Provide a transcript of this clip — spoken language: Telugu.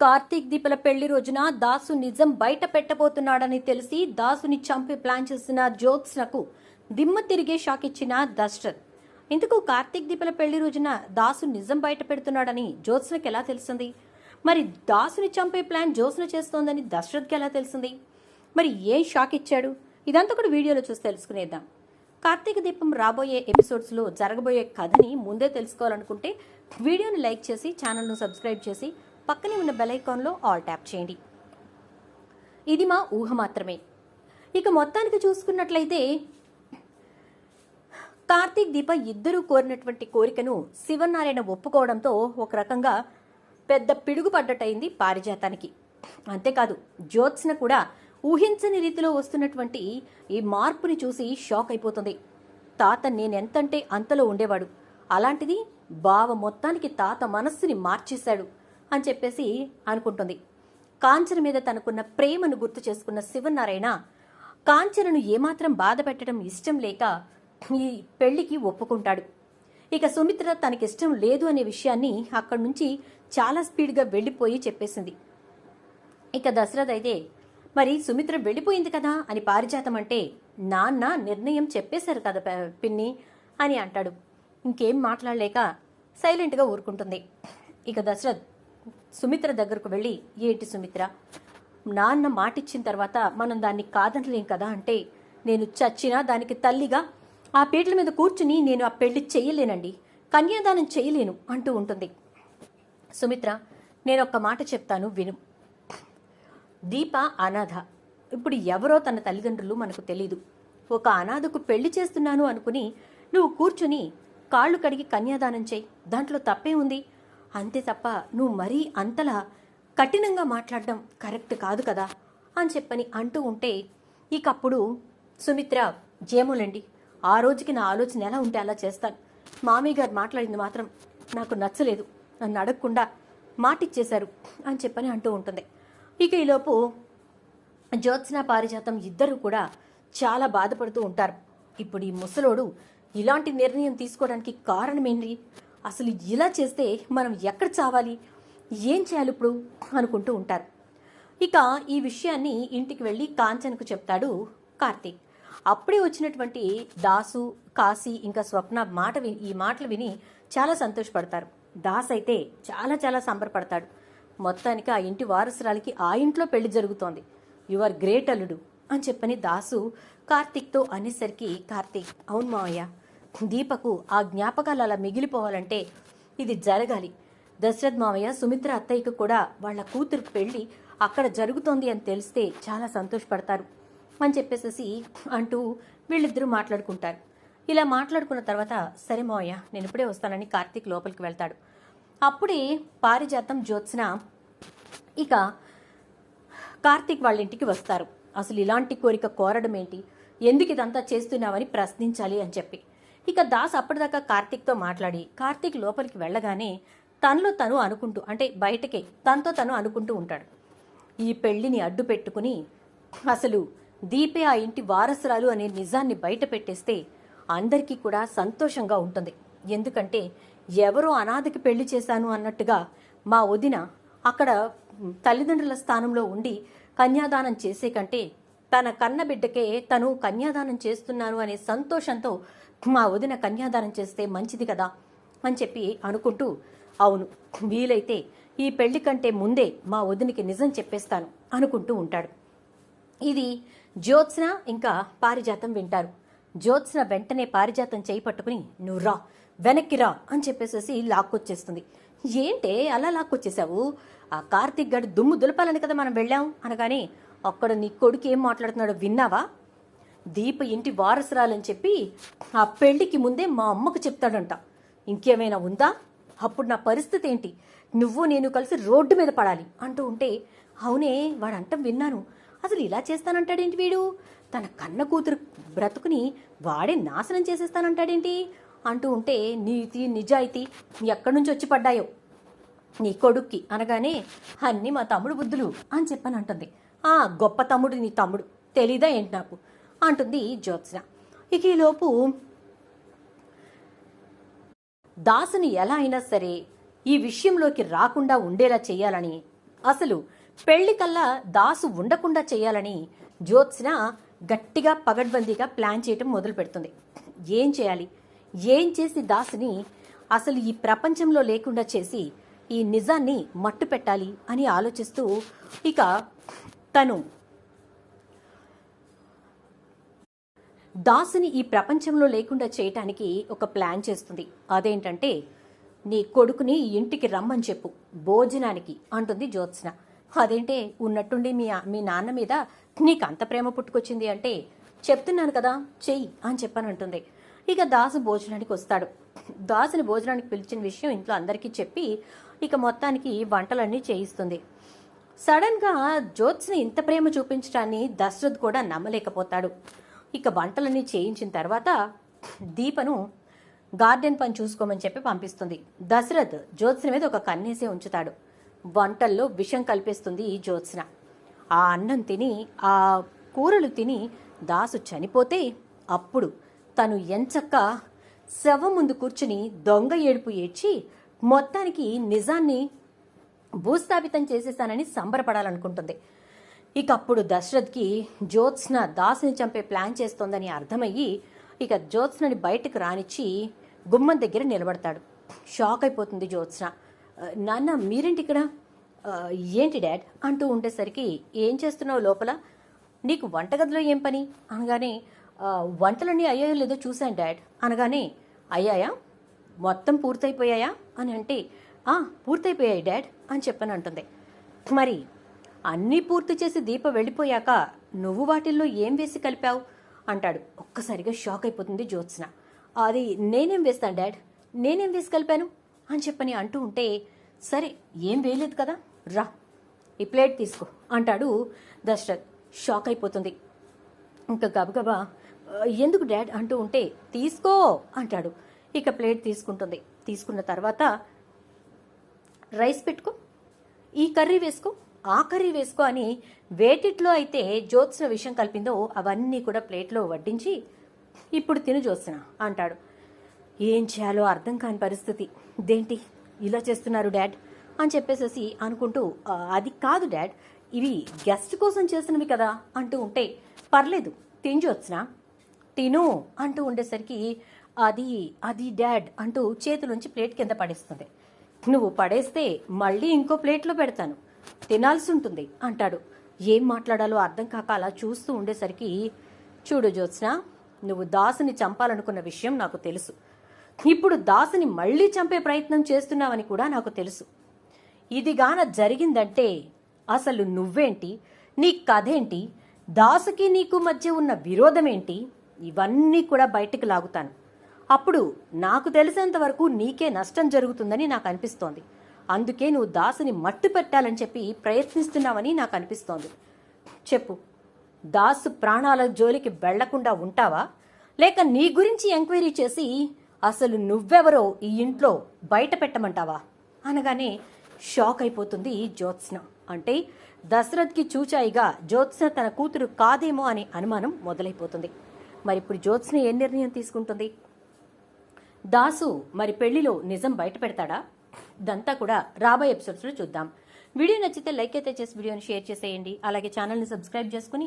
కార్తీక్ దీపల పెళ్ళి రోజున దాసు నిజం బయట పెట్టబోతున్నాడని తెలిసి దాసుని చంపి ప్లాన్ చేసిన జ్యోత్స్నకు దిమ్మ తిరిగే షాక్ ఇచ్చిన దశరథ్ ఇందుకు కార్తీక్ దీపల పెళ్ళి రోజున దాసు నిజం బయట పెడుతున్నాడని జ్యోత్స్నకు ఎలా తెలిసింది? మరి దాసుని చంపే ప్లాన్ జ్యోత్స్న చేస్తోందని దశరథ్కి ఎలా తెలిసింది? మరి ఏం షాక్ ఇచ్చాడు? ఇదంతా కూడా వీడియోలో చూసి తెలుసుకునేద్దాం. కార్తీక దీపం రాబోయే ఎపిసోడ్స్లో జరగబోయే కథని ముందే తెలుసుకోవాలనుకుంటే వీడియోని లైక్ చేసి ఛానల్ను సబ్స్క్రైబ్ చేసి పక్కనే ఉన్న బెల్ ఐకాన్లో ఆల్ ట్యాప్ చేయండి. ఇది మా ఊహ మాత్రమే. ఇక మొత్తానికి చూసుకున్నట్లయితే కార్తీక్ దీప ఇద్దరూ కోరినటువంటి కోరికను శివనారాయణ ఒప్పుకోవడంతో ఒక రకంగా పెద్ద పిడుగు పారిజాతానికి. అంతేకాదు జ్యోత్స్న కూడా ఊహించని రీతిలో వస్తున్నటువంటి ఈ మార్పుని చూసి షాక్ అయిపోతుంది. తాత నేనెంతంటే అంతలో ఉండేవాడు. అలాంటిది బావ మొత్తానికి తాత మనస్సుని మార్చేశాడు. అని చెప్పేసి అనుకుంటుంది. కాంచన మీద తనకున్న ప్రేమను గుర్తు చేసుకున్న శివనారాయణ కాంచనను ఏమాత్రం బాధ పెట్టడం ఇష్టం లేక ఈ పెళ్ళికి ఒప్పుకుంటాడు. ఇక సుమిత్ర తనకిష్టం లేదు అనే విషయాన్ని అక్కడి నుంచి చాలా స్పీడ్గా వెళ్ళిపోయి చెప్పేసింది. ఇక దశరథ్ అయితే మరి సుమిత్ర వెళ్ళిపోయింది కదా అని పారిజాతం అంటే నాన్న నిర్ణయం చెప్పేశారు కదా పిన్ని అని అంటాడు. ఇంకేం మాట్లాడలేక సైలెంట్గా ఊరుకుంటుంది. ఇక దశరథ్ సుమిత్ర దగ్గరకు వెళ్ళి ఏంటి సుమిత్ర? నాన్న మాటిచ్చిన తర్వాత మనం దాన్ని కాదనలేం కదా అంటే నేను చచ్చినా దానికి తల్లిగా ఆ పీటల మీద కూర్చుని నేను ఆ పెళ్ళి చెయ్యలేనండి కన్యాదానం చేయలేను అంటూ ఉంటుంది. సుమిత్ర నేను ఒక్క మాట చెప్తాను విను. దీప అనాథ. ఇప్పుడు ఎవరో తన తల్లిదండ్రులు మనకు తెలీదు. ఒక అనాథకు పెళ్ళి చేస్తున్నాను అనుకుని నువ్వు కూర్చుని కాళ్ళు కడిగి కన్యాదానం చేయి. దాంట్లో తప్పే ఉంది. అంతే తప్ప నువ్వు మరీ అంతలా కఠినంగా మాట్లాడడం కరెక్ట్ కాదు కదా అని చెప్పని అంటూ ఉంటే ఇకప్పుడు సుమిత్ర జేములండి ఆ రోజుకి నా ఆలోచన ఎలా ఉంటే అలా చేస్తాను. మామయ్య గారు మాట్లాడింది మాత్రం నాకు నచ్చలేదు. నన్ను అడగకుండా మాటిచ్చేశారు అని చెప్పని అంటూ ఉంటుంది. ఇక ఈలోపు జ్యోత్స్న పారిజాతం ఇద్దరు కూడా చాలా బాధపడుతూ ఉంటారు. ఇప్పుడు ఈ ముసలోడు ఇలాంటి నిర్ణయం తీసుకోవడానికి కారణం ఏంటి అసలు ఇలా చేస్తే మనం ఎక్కడ చావాలి? ఏం చేయాలి ఇప్పుడు? అనుకుంటూ ఉంటారు. ఇక ఈ విషయాన్ని ఇంటికి వెళ్ళి కాంచన్కు చెప్తాడు కార్తీక్. అప్పుడే వచ్చినటువంటి దాసు కాశీ ఇంకా స్వప్న మాట విని ఈ మాటలు విని చాలా సంతోషపడతారు. దాస్ అయితే చాలా చాలా సంబరపడతాడు. మొత్తానికి ఆ ఇంటి వారసురాలికి ఆ ఇంట్లో పెళ్ళి జరుగుతోంది. యు ఆర్ గ్రేట్ అల్లుడు అని చెప్పని దాసు కార్తీక్తో అనేసరికి కార్తీక్ అవును మావయ్య దీపకు ఆ జ్ఞాపకాలు అలా మిగిలిపోవాలంటే ఇది జరగాలి. దశరథ్ మావయ్య సుమిత్ర అత్తయ్యకు కూడా వాళ్ళ కూతురు పెళ్ళి అక్కడ జరుగుతోంది అని తెలిస్తే చాలా సంతోషపడతారు అని చెప్పేసేసి అంటూ వీళ్ళిద్దరూ మాట్లాడుకుంటారు. ఇలా మాట్లాడుకున్న తర్వాత సరే మావయ్య నేను ఇప్పుడే వస్తానని కార్తీక్ లోపలికి వెళ్తాడు. అప్పుడే పారిజాతం జ్యోత్స్న ఇక కార్తీక్ వాళ్ళ ఇంటికి వస్తారు. అసలు ఇలాంటి కోరిక కోరడం ఏంటి? ఎందుకు ఇదంతా చేస్తున్నావని ప్రశ్నించాలి అని చెప్పి. ఇక దాస్ అప్పటిదాకా కార్తీక్తో మాట్లాడి కార్తీక్ లోపలికి వెళ్ళగానే తనలో తను అనుకుంటూ అంటే బయటకే తనతో తను అనుకుంటూ ఉంటాడు. ఈ పెళ్ళిని అడ్డు పెట్టుకుని అసలు దీపే ఆ ఇంటి వారసురాలు అనే నిజాన్ని బయట పెట్టేస్తే అందరికీ కూడా సంతోషంగా ఉంటుంది. ఎందుకంటే ఎవరో అనాథకి పెళ్ళి చేశాను అన్నట్టుగా మా వదిన అక్కడ తల్లిదండ్రుల స్థానంలో ఉండి కన్యాదానం చేసే కంటే తన కన్న బిడ్డకే తను కన్యాదానం చేస్తున్నాను అనే సంతోషంతో మా వదిన కన్యాదానం చేస్తే మంచిది కదా అని చెప్పి అనుకుంటూ అవును వీలైతే ఈ పెళ్ళి కంటే ముందే మా వదినికి నిజం చెప్పేస్తాను అనుకుంటూ ఉంటాడు. ఇది జ్యోత్స్న ఇంకా పారిజాతం వింటారు. జ్యోత్స్న వెంటనే పారిజాతం చేయి పట్టుకుని నువ్వు రా వెనక్కి రా అని చెప్పేసేసి లాక్కొచ్చేస్తుంది. ఏంటే అలా లాక్కొచ్చేసావు? ఆ కార్తీక్ గడు దుమ్ము దులపాలని కదా మనం వెళ్ళాం? అనగానే అక్కడ నీ కొడుకు ఏం మాట్లాడుతున్నాడో విన్నావా? దీప ఇంటి వారసురాలని చెప్పి ఆ పెళ్ళికి ముందే మా అమ్మకు చెప్తాడంట. ఇంకేమైనా ఉందా? అప్పుడు నా పరిస్థితి ఏంటి? నువ్వు నేను కలిసి రోడ్డు మీద పడాలి అంటూ ఉంటే అవునే వాడంటం విన్నాను. అసలు ఇలా చేస్తానంటాడేంటి వీడు? తన కన్న కూతురు బ్రతుకుని వాడే నాశనం చేసేస్తానంటాడేంటి? అంటూ ఉంటే నీతి నిజాయితీ ఎక్కడి నుంచి వచ్చి పడ్డాయో? నీ కొడుక్కి అనగానే అన్నీ మా తమ్ముడు బుద్ధులు అని చెప్పని అంటుంది ఆ గొప్ప తమ్ముడు నీ తమ్ముడు. తెలీదా ఏంటి నాకు? అంటుంది జ్యోత్స్న. ఇక ఈలోపు దాసుని ఎలా అయినా సరే ఈ విషయంలోకి రాకుండా ఉండేలా చేయాలని అసలు పెళ్ళి కల్లా దాసు ఉండకుండా చేయాలని జ్యోత్స్న గట్టిగా పగడ్బందీగా ప్లాన్ చేయటం మొదలు పెడుతుంది. ఏం చేయాలి? ఏం చేసి దాసుని అసలు ఈ ప్రపంచంలో లేకుండా చేసి ఈ నిజాన్ని మట్టు పెట్టాలి అని ఆలోచిస్తూ ఇక తను దాసుని ఈ ప్రపంచంలో లేకుండా చేయటానికి ఒక ప్లాన్ చేస్తుంది. అదేంటంటే నీ కొడుకుని ఇంటికి రమ్మని చెప్పు భోజనానికి అంటుంది జ్యోత్స్న. అదేంటే ఉన్నట్టుండి మీ మీ నాన్న మీద నీకు అంత ప్రేమ పుట్టుకొచ్చింది అంటే చెప్తున్నాను కదా చెయ్యి అని చెప్పానంటుంది. ఇక దాసు భోజనానికి వస్తాడు. దాసుని భోజనానికి పిలిచిన విషయం ఇంట్లో అందరికీ చెప్పి ఇక మొత్తానికి వంటలన్నీ చేయిస్తుంది. సడన్గా జ్యోత్స్ని ఇంత ప్రేమ చూపించడాన్ని దశరథ్ కూడా నమ్మలేకపోతాడు. ఇక వంటలన్నీ చేయించిన తర్వాత దీపను గార్డెన్ పని చూసుకోమని చెప్పి పంపిస్తుంది. దశరథ్ జ్యోత్స్న మీద ఒక కన్నేసే ఉంచుతాడు. వంటల్లో విషం కల్పిస్తుంది ఈ జ్యోత్స్న. ఆ అన్నం తిని ఆ కూరలు తిని దాసు చనిపోతే అప్పుడు తను ఎంచక్క శవం ముందు కూర్చుని దొంగ ఏడుపు ఏడ్చి మొత్తానికి నిజాన్ని భూస్థాపితం చేసేసానని సంబరపడాలనుకుంటుంది. ఇక అప్పుడు దశరథ్కి జ్యోత్స్న దాసుని చంపే ప్లాన్ చేస్తోందని అర్థమయ్యి ఇక జ్యోత్స్నని బయటకు రానిచ్చి గుమ్మం దగ్గర నిలబడతాడు. షాక్ అయిపోతుంది జ్యోత్స్న. నాన్న మీరేంటి ఇక్కడ ఏంటి డాడ్? అంటూ ఉండేసరికి ఏం చేస్తున్నావు లోపల? నీకు వంటగదిలో ఏం పని? అనగానే వంటలన్నీ అయ్యాయో లేదో చూశాను డాడ్. అనగానే అయ్యాయా? మొత్తం పూర్తయిపోయాయా? అని అంటే పూర్తయిపోయాయి డాడ్ అని చెప్పని అంటుంది. మరి అన్నీ పూర్తి చేసి దీప వెళ్ళిపోయాక నువ్వు వాటిల్లో ఏం వేసి కలిపావు? అంటాడు. ఒక్కసారిగా షాక్ అయిపోతుంది జ్యోత్స్న. అది నేనేం వేస్తాను డాడ్? నేనేం వేసి కలిపాను? అని చెప్పని అంటూ ఉంటే సరే ఏం వేయలేదు కదా రా ఈ ప్లేట్ తీసుకో అంటాడు దశరథ్. షాక్ అయిపోతుంది. ఇంకా గబగబా ఎందుకు డాడ్? అంటూ ఉంటే తీసుకో అంటాడు. ఇక ప్లేట్ తీసుకుంటుంది. తీసుకున్న తర్వాత రైస్ పెట్టుకో ఈ కర్రీ వేసుకో ఆఖరి వేసుకో అని వేటిట్లో అయితే జ్యోత్స్న విషయం కలిపిందో అవన్నీ కూడా ప్లేట్లో వడ్డించి ఇప్పుడు తిను జ్యోత్స్న అంటాడు. ఏం చేయాలో అర్థం కాని పరిస్థితి. దేంటి ఇలా చేస్తున్నారు డాడ్ అని చెప్పేసేసి అనుకుంటూ అది కాదు డాడ్. ఇవి గెస్ట్ కోసం చేసినవి కదా అంటూ ఉంటే పర్లేదు తిని తిను అంటూ ఉండేసరికి అది అది డాడ్ అంటూ చేతిలోంచి ప్లేట్ కింద పడేస్తుంది. నువ్వు పడేస్తే మళ్ళీ ఇంకో ప్లేట్లో పెడతాను. తినాల్సి ఉంటుంది అంటాడు. ఏం మాట్లాడాలో అర్థం కాక అలా చూస్తూ ఉండేసరికి చూడు జ్యోత్స్న నువ్వు దాసుని చంపాలనుకున్న విషయం నాకు తెలుసు. ఇప్పుడు దాసుని మళ్ళీ చంపే ప్రయత్నం చేస్తున్నావని కూడా నాకు తెలుసు. ఇది గాన జరిగిందంటే అసలు నువ్వేంటి? నీ కథేంటి? దాసుకి నీకు మధ్య ఉన్న విరోధమేంటి? ఇవన్నీ కూడా బయటకు లాగుతాను. అప్పుడు నాకు తెలిసేంత వరకు నీకే నష్టం జరుగుతుందని నాకు అనిపిస్తోంది. అందుకే నువ్వు దాసుని మట్టు పెట్టాలని చెప్పి ప్రయత్నిస్తున్నావని నాకు అనిపిస్తోంది. చెప్పు దాసు ప్రాణాల జోలికి వెళ్ళకుండా ఉంటావా? లేక నీ గురించి ఎంక్వైరీ చేసి అసలు నువ్వెవరో ఈ ఇంట్లో బయట పెట్టమంటావా? అనగానే షాక్ అయిపోతుంది జ్యోత్స్న. అంటే దశరథ్కి చూచాయిగా జ్యోత్స్న తన కూతురు కాదేమో అనే అనుమానం మొదలైపోతుంది. మరి ఇప్పుడు జ్యోత్స్న ఏ నిర్ణయం తీసుకుంటుంది? దాసు మరి పెళ్ళిలో నిజం బయట పెడతాడా? ఇదంతా కూడా రాబోయే ఎపిసోడ్స్లో చూద్దాం. వీడియో నచ్చితే లైక్ అయితే చేసి వీడియోని షేర్ చేసేయండి. అలాగే ఛానల్ని సబ్స్క్రైబ్ చేసుకుని